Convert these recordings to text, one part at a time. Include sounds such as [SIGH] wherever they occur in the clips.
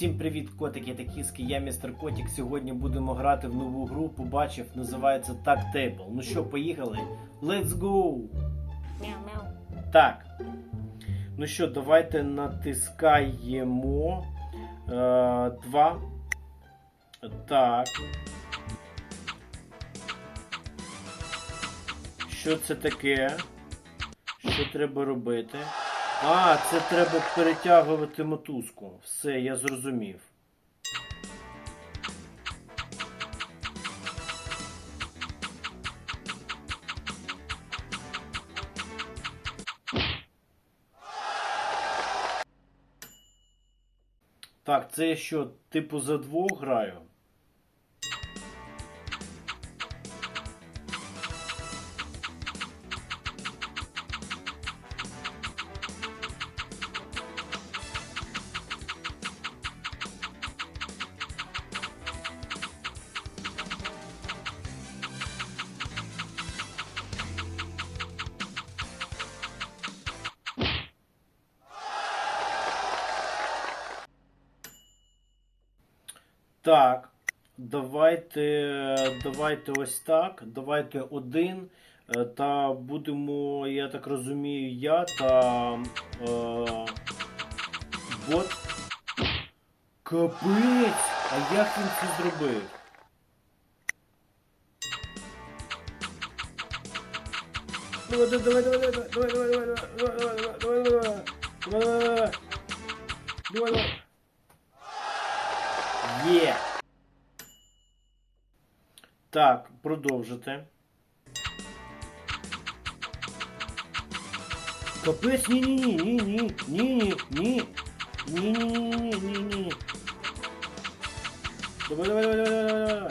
Всім привіт, котики та кіски. Я містер Котик. Сьогодні будемо грати в нову гру. Побачив, називається Tag Table. Ну що, поїхали? Let's go! Мяу-мяу. Так. Ну що, давайте натискаємо. Е, два. Так. Що це таке? Що треба робити? А, це треба перетягувати мотузку. Все, я зрозумів. Так, це я що, типу за двох граю? Так, давайте, давайте ось так. Давайте один. е, Та будемо, я так розумію, я та е, бот. Капець! А як він це зробив? Давай, давай, давай, давай, давай, давай, давай, давай, давай, давай, давай, давай, давай, давай, давай, давай. Є. Так, продовжити. Капець, ні, ні, ні, ні, ні, Є. Так, продовжити. Капець, ні-ні-ні, ні-ні, ні-ні, ні. Ні-ні-ні-ні-ні-ні. Давай, давай, давай, давай, давай, давай.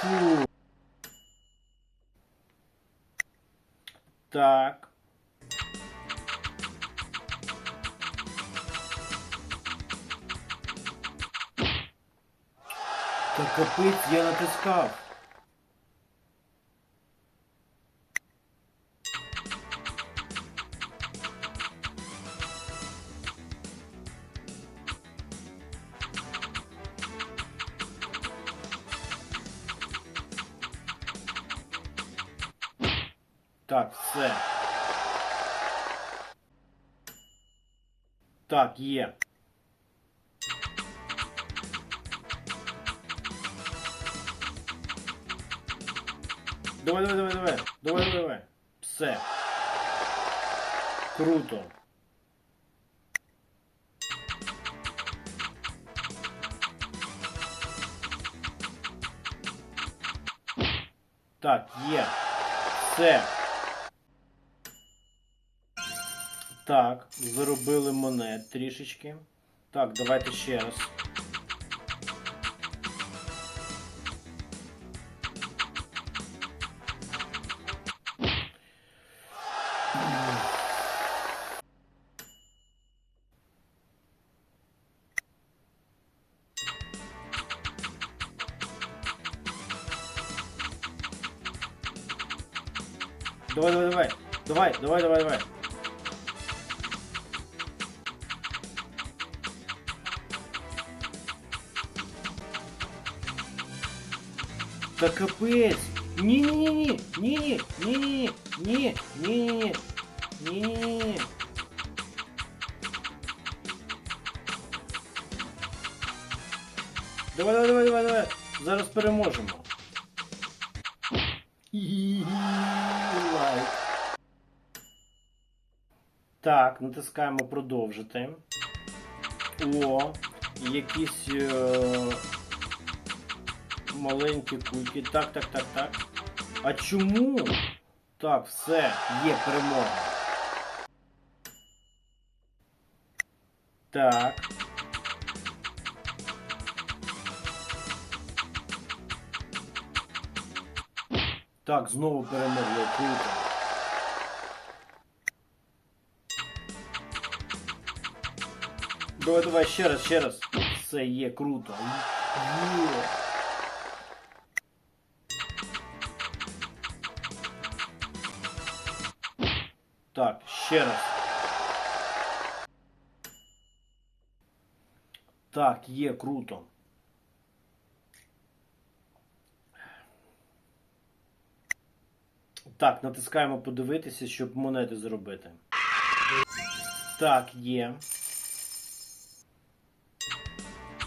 Фу. Так. Та капець, я натискав. Так, все. Так, є. Давай, давай, давай, давай. Давай, давай, давай. Все. Круто. Так, є. Все. Так, заробили монет трішечки. Так, давайте ще раз. Давай, давай, давай. Давай, давай, давай, давай. Да капец! Не-не-не-не! Не-не-не! Не-не-не! Не-не-не! Не-не-не! Давай, давай, давай, давай, давай! Зараз переможемо! Хі-хі-хі! [LAUGHS] Так, натискаємо продовжити. О, якісь е, маленькі кульки. Так, так, так, так. А чому? Так, все, є перемога. Так. Так, знову перемогли. Круто. Давай, давай, ще раз, ще раз. Це є круто. Є. Так, ще раз. Так, є круто. Так, натискаємо подивитися, щоб монети зробити. Так, є.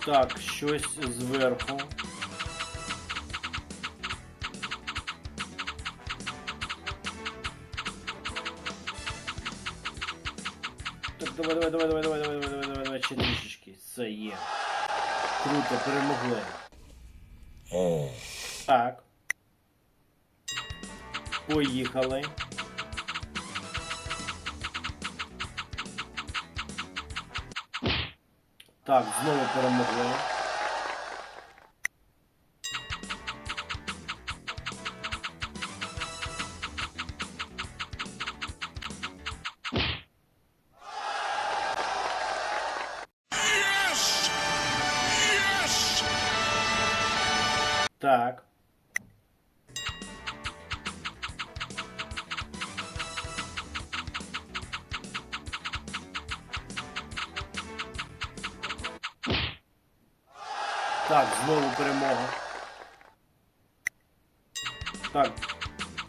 Так, щось зверху. Так, давай, давай, давай, давай, давай, давай, давай, давай, давай, давай, ще трішечки. Це є. Круто, перемогли. Так. Поїхали. Так, знову перемогли. Так. Так, знову перемога. Так,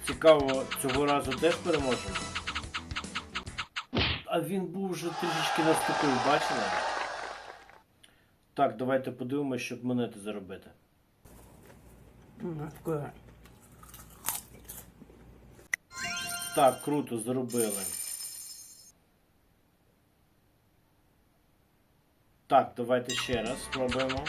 цікаво, цього разу теж переможемо. А він був вже трішечки наступив, бачили? Так, давайте подивимося, щоб монети заробити. Так, круто, зробили. Так, давайте ще раз спробуємо.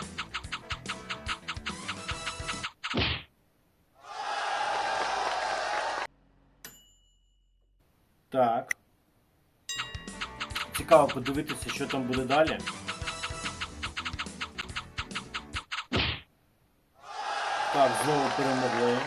Цікаво подивитися, що там буде далі. Так, знову перемогли.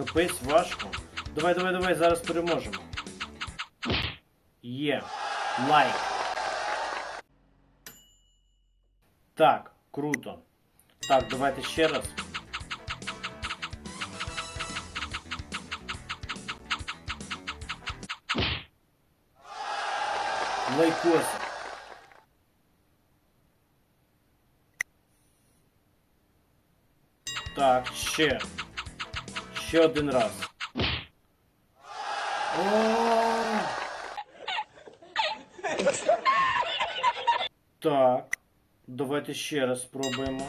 Капець важко. Давай, давай, давай, зараз переможемо. Є. Лайк. Так, круто. Так, давайте ще раз. Лайкосик. Так, ще. Ще один раз. О! Так. Давайте ще раз спробуємо.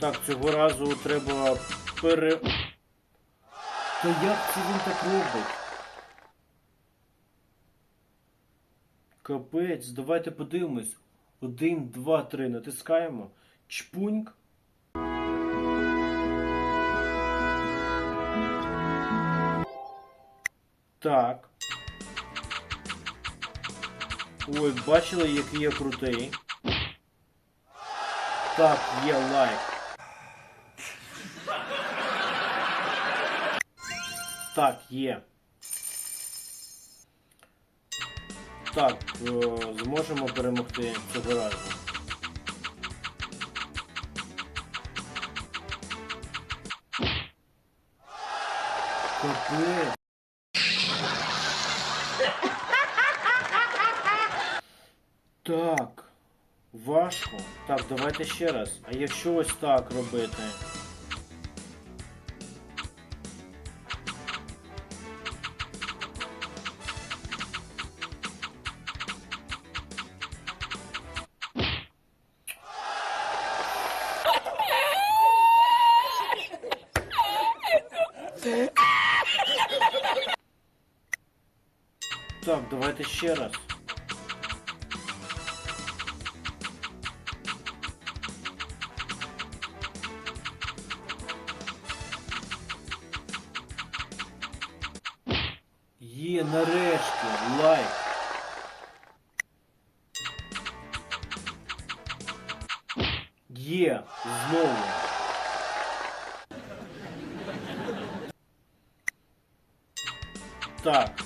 Так, цього разу треба пере. Та як це він так робить? Капець, давайте подивимось. Один, два, три. Натискаємо. Чпуньк. Так. Ой, бачили, який я крутий. Так, є лайк. Так, є. Так, е, зможемо перемогти цього разу. Капець. Так. Важко. Так, давайте ще раз. А якщо ось так робити? Так, давайте ще раз. Є нарешті лайк. Є знову. Так.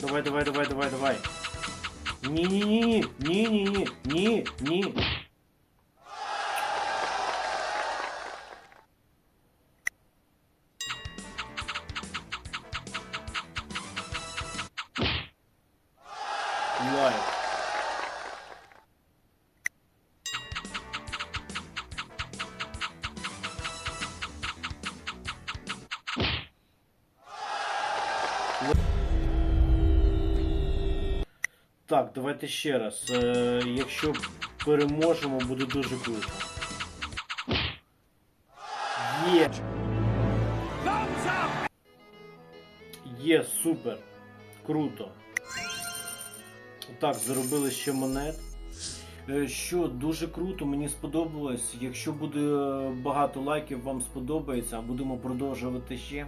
Давай, давай, давай, давай, давай. Не-не-не, не-не-не, не-не. Лайк. Так, давайте ще раз. Е, якщо переможемо, буде дуже круто. Є. Є, супер. Круто. Так, заробили ще монет. Е, Що дуже круто, мені сподобалось. Якщо буде е, багато лайків, вам сподобається, а будемо продовжувати ще.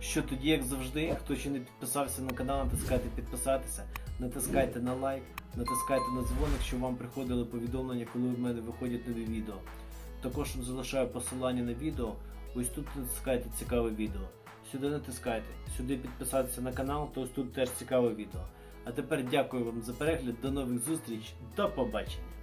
Що тоді, як завжди, хто ще не підписався на канал, натискайте підписатися, натискайте на лайк, натискайте на дзвоник, щоб вам приходили повідомлення, коли в мене виходять нові відео. Також залишаю посилання на відео. Ось тут натискайте цікаве відео. Сюди натискайте, сюди підписатися на канал, то ось тут теж цікаве відео. А тепер дякую вам за перегляд, до нових зустріч, до побачення!